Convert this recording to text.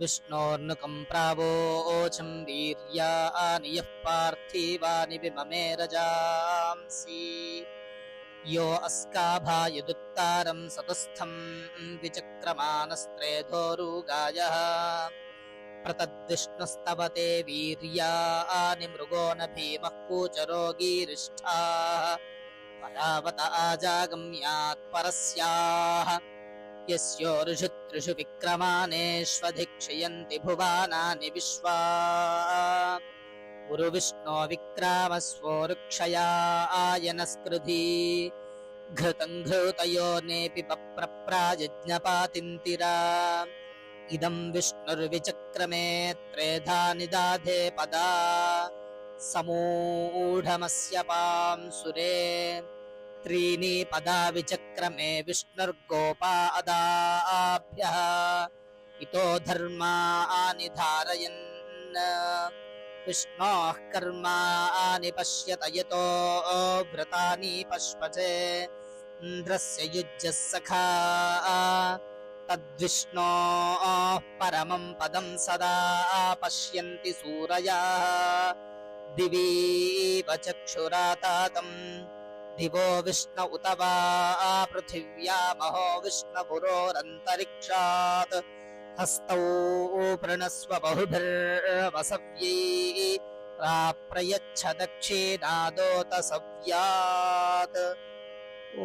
विष्णोर्नुकम् प्रावोचम् वीर्यानि यः पार्थिवानि विममे रजांसि यो अस्काभायुदुत्तारम् सतस्थम् विचक्रमानस्त्रेधोरुगायः प्रतद्विष्णुस्तवते वीर्यानि मृगो न भीमः कूचरोगीरिष्ठाः परावत आजागम्यात् परस्याः यस्योरुषु त्रिषु विक्रमानेष्वधिक्षयन्ति भुवानानि विश्वा गुरुविष्णो विक्रामस्वोरुक्षया आयनस्कृधी घृतम् घृतयो नेऽपि पप्रप्रायज्ञपातिन्तिरा इदम् विष्णुर्विचक्रमे त्रेधा निदाधे पदा समूढमस्य पांसुरे त्रीणि पदा विचक्रमे विष्णुर्गोपा अदाभ्यः इतो धर्मानि धारयन् विष्णोः कर्माणि पश्यत यतो व्रतानि पश्वचे इन्द्रस्य युज्यः सखा। तद्विष्णोः परमम् पदम् सदा पश्यन्ति सूरयाः। दिवीव चक्षुरातातम् दिवो विष्ण उत वा पृथिव्यामहो विष्णुपुरोरन्तरिक्षात्। हस्तौ प्रणस्व बहुभिर्वसव्यै प्राप्रयच्छ दक्षिणादोत सव्यात् ओ